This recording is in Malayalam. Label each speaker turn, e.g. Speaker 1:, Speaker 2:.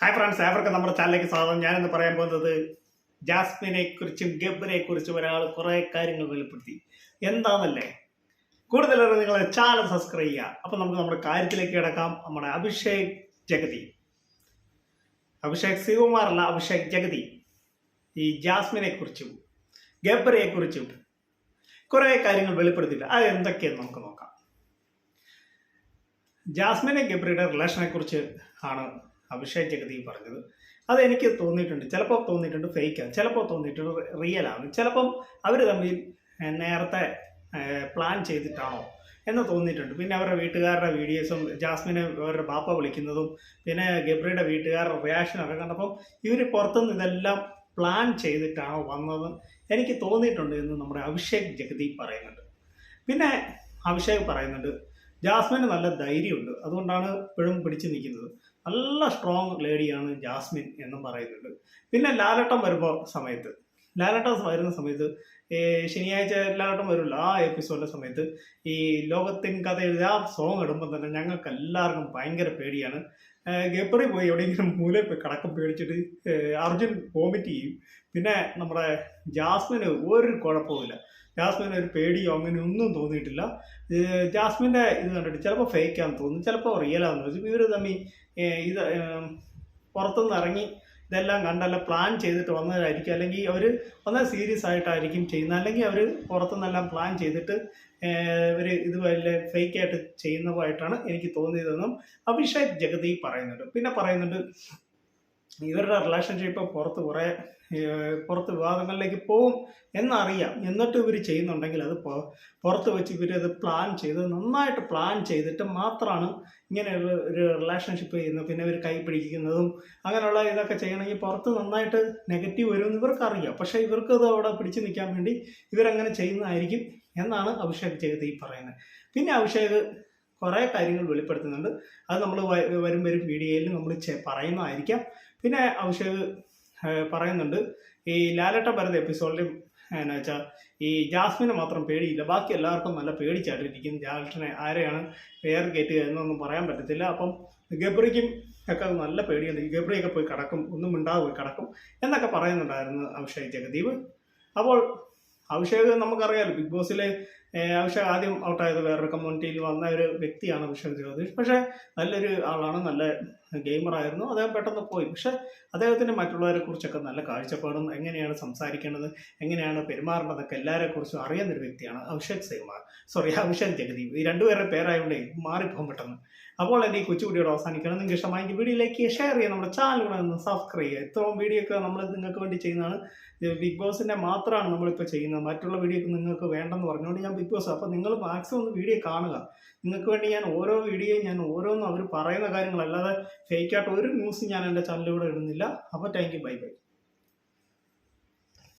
Speaker 1: ഹായ് ഫ്രണ്ട്സ് ഏവർക്കും നമ്മുടെ ചാനലിലേക്ക് സ്വാഗതം. ഞാനെന്ന് പറയാൻ പോകുന്നത് ജാസ്മിനെ കുറിച്ചും ഗബ്ബറിനെ കുറിച്ചും ഒരാൾ കുറേ കാര്യങ്ങൾ വെളിപ്പെടുത്തി. എന്താണെന്നല്ലേ കൂടുതലും നിങ്ങൾ ചാനൽ സബ്സ്ക്രൈബ് ചെയ്യുക. അപ്പം നമുക്ക് നമ്മുടെ കാര്യത്തിലേക്ക് കിടക്കാം. നമ്മുടെ അഭിഷേക് ജഗതി. അഭിഷേക് ശിവകുമാറല്ല അഭിഷേക് ജഗതി. ഈ ജാസ്മിനെ കുറിച്ചും ഗബ്ബറിയെ കുറിച്ചും കുറേ കാര്യങ്ങൾ വെളിപ്പെടുത്തിയിട്ട് അത് എന്തൊക്കെയെന്ന് നമുക്ക് നോക്കാം. ജാസ്മിനെ ഗബ്രിയുടെ റിലേഷനെ കുറിച്ച് ആണ് അഭിഷേക് ജഗതി പറഞ്ഞത്. അത് എനിക്ക് തോന്നിയിട്ടുണ്ട്. ചിലപ്പോൾ തോന്നിയിട്ടുണ്ട് ഫേക്കാണ് ചിലപ്പോൾ തോന്നിയിട്ടുണ്ട് റിയൽ ആണ്. ചിലപ്പം അവർ തമ്മിൽ നേരത്തെ പ്ലാൻ ചെയ്തിട്ടാണോ എന്ന് തോന്നിയിട്ടുണ്ട്. പിന്നെ അവരുടെ വീട്ടുകാരുടെ വീഡിയോസും ജാസ്മിനെ അവരുടെ ബാപ്പ വിളിക്കുന്നതും പിന്നെ ഗബ്രിയുടെ വീട്ടുകാരുടെ റിയാക്ഷനൊക്കെ കണ്ടപ്പം ഇവർ പുറത്തുനിന്ന് ഇതെല്ലാം പ്ലാൻ ചെയ്തിട്ടാണോ വന്നത് എനിക്ക് തോന്നിയിട്ടുണ്ട് എന്ന് നമ്മുടെ അഭിഷേക് ജഗതി പറയുന്നുണ്ട്. പിന്നെ അഭിഷേക് പറയുന്നുണ്ട് ജാസ്മിന് നല്ല ധൈര്യമുണ്ട്. അതുകൊണ്ടാണ് ഇപ്പോഴും പിടിച്ചു നിൽക്കുന്നത്. നല്ല സ്ട്രോങ് ലേഡിയാണ് ജാസ്മിൻ എന്നും പറയുന്നുണ്ട്. പിന്നെ ലാലട്ടം വരുമ്പോൾ സമയത്ത് ലാലട്ടം വരുന്ന സമയത്ത് ശനിയാഴ്ച ലാലട്ടം വരുമല്ലോ ആ എപ്പിസോഡിന്റെ സമയത്ത് ഈ ലോകത്തിൻ കഥ എഴുതി ആ സോങ് ഇടുമ്പോൾ തന്നെ ഞങ്ങൾക്ക് എല്ലാവർക്കും ഭയങ്കര പേടിയാണ്. ഗപ്പറി പോയി എവിടെയെങ്കിലും മൂലയിൽ പോയി കടക്കം പേടിച്ചിട്ട് അർജുൻ വോമിറ്റ് ചെയ്യും. പിന്നെ നമ്മുടെ ജാസ്മിന് ഒരു കുഴപ്പമില്ല ജാസ്മിന് ഒരു പേടിയോ അങ്ങനെ ഒന്നും തോന്നിയിട്ടില്ല. ജാസ്മിന്റെ ഇത് കണ്ടിട്ട് ചിലപ്പോൾ ഫേക്കാന്ന് തോന്നുന്നു ചിലപ്പോൾ റിയലാന്ന് വെച്ചു ഇവർ തമ്മിൽ ഏഹ് ഇത് പുറത്തുനിന്ന് ഇറങ്ങി ഇതെല്ലാം കണ്ടല്ല പ്ലാൻ ചെയ്തിട്ട് വന്നതായിരിക്കും അല്ലെങ്കിൽ അവർ ഒന്ന് സീരിയസ് ആയിട്ടായിരിക്കും ചെയ്യുന്നത്. അല്ലെങ്കിൽ അവർ പുറത്തുനിന്നെല്ലാം പ്ലാൻ ചെയ്തിട്ട് ഇവർ ഇത് വല്ല ഫേക്കായിട്ട് ചെയ്യുന്നതായിട്ടാണ് എനിക്ക് തോന്നിയതെന്നും അഭിഷേക് ജഗതി പറയുന്നുണ്ട്. പിന്നെ പറയുന്നുണ്ട് ഇവരുടെ റിലേഷൻഷിപ്പ് പുറത്ത് കുറേ പുറത്ത് വിവാദങ്ങളിലേക്ക് പോകും എന്നറിയാം. എന്നിട്ട് ഇവർ ചെയ്യുന്നുണ്ടെങ്കിൽ അത് പുറത്ത് വെച്ച് ഇവരത് പ്ലാൻ ചെയ്ത് നന്നായിട്ട് പ്ലാൻ ചെയ്തിട്ട് മാത്രമാണ് ഇങ്ങനെയുള്ള ഒരു റിലേഷൻഷിപ്പ് ചെയ്യുന്നത്. പിന്നെ ഇവർ കൈ പിടിക്കുന്നതും അങ്ങനെയുള്ള ഇതൊക്കെ ചെയ്യണമെങ്കിൽ പുറത്ത് നന്നായിട്ട് നെഗറ്റീവ് വരുമെന്ന് ഇവർക്കറിയാം. പക്ഷേ ഇവർക്കത് അവിടെ പിടിച്ചു നിൽക്കാൻ വേണ്ടി ഇവരങ്ങനെ ചെയ്യുന്നതായിരിക്കും എന്നാണ് അഭിഷേക് ചെയ്ത് ഈ പറയുന്നത്. പിന്നെ അഭിഷേക് കുറേ കാര്യങ്ങൾ വെളിപ്പെടുത്തുന്നുണ്ട്. അത് നമ്മൾ വരും വരും വീഡിയോയിൽ നമ്മൾ പറയുന്നതായിരിക്കാം. പിന്നെ അഭിഷേക് പറയുന്നുണ്ട് ഈ ലാലട്ട വരുന്ന എപ്പിസോഡിലും എന്നാ വെച്ചാൽ ഈ ജാസ്മിനെ മാത്രം പേടിയില്ല. ബാക്കി എല്ലാവർക്കും നല്ല പേടിച്ചായിട്ടിരിക്കും ജാസ്മിനെ ആരെയാണ് പേർ കയറ്റുക എന്നൊന്നും പറയാൻ പറ്റത്തില്ല. അപ്പം ഗബ്രിക്കും ഒക്കെ നല്ല പേടിയുണ്ട്. ഗബ്രിയൊക്കെ പോയി കിടക്കും. ഒന്നും മിണ്ടാതെ പോയി കിടക്കും എന്നൊക്കെ പറയുന്നുണ്ടായിരുന്നു അഭിഷേക് ജഗദീപ്. അപ്പോൾ അഭിഷേക് നമുക്കറിയാലോ ബിഗ് ബോസിലെ അഭിഷേക് ആദ്യം ഔട്ടായത് വേറൊരു കമ്മ്യൂണിറ്റിയിൽ വന്ന ഒരു വ്യക്തിയാണ് അഭിഷേക് ജ്യോതിഷ്. പക്ഷേ നല്ലൊരു ആളാണ് നല്ല ഗെയിമറായിരുന്നു അദ്ദേഹം പെട്ടെന്ന് പോയി. പക്ഷെ അദ്ദേഹത്തിന് മറ്റുള്ളവരെ കുറിച്ചൊക്കെ നല്ല കാഴ്ചപ്പാടും എങ്ങനെയാണ് സംസാരിക്കേണ്ടത് എങ്ങനെയാണ് പെരുമാറേണ്ടതൊക്കെ എല്ലാവരെ കുറിച്ചും അറിയുന്നൊരു വ്യക്തിയാണ് അഭിഷേക് സൈമാർ സോറി അഭിഷേക് ജഗദീപ്. ഈ രണ്ടുപേരുടെ പേരായതുകൊണ്ട് മാറിപ്പോകാൻ പെട്ടെന്ന് അപ്പോൾ എന്റെ ഈ കൊച്ചുകുട്ടിയോട് അവസാനിക്കണം. നിങ്ങൾക്ക് ഇഷ്ടമായെങ്കിൽ വീഡിയോയിലേക്ക് ഷെയർ ചെയ്യുക നമ്മുടെ ചാനൽ കൂടെ ഒന്ന് സബ്സ്ക്രൈബ് ചെയ്യുക. ഇത്രയും വീഡിയോ ഒക്കെ നമ്മൾ നിങ്ങൾക്ക് വേണ്ടി ചെയ്യുന്നതാണ്. ബിഗ് ബോസിന്റെ മാത്രമാണ് നമ്മളിപ്പോൾ ചെയ്യുന്നത്. മറ്റുള്ള വീഡിയോ ഒക്കെ നിങ്ങൾക്ക് വേണ്ടെന്ന് പറഞ്ഞുകൊണ്ട് ഞാൻ ബോസ് അപ്പോൾ നിങ്ങൾ മാക്സിമം ഒന്ന് വീഡിയോ കാണുക. നിങ്ങൾക്ക് വേണ്ടി ഞാൻ ഓരോ വീഡിയോയും ഞാൻ ഓരോന്നും അവർ പറയുന്ന കാര്യങ്ങളല്ലാതെ ഫേക്കായിട്ട് ഒരു ന്യൂസ് ഞാൻ എന്റെ ചാനലിലൂടെ ഇടുന്നില്ല. അപ്പോൾ താങ്ക് യു ബൈ ബൈ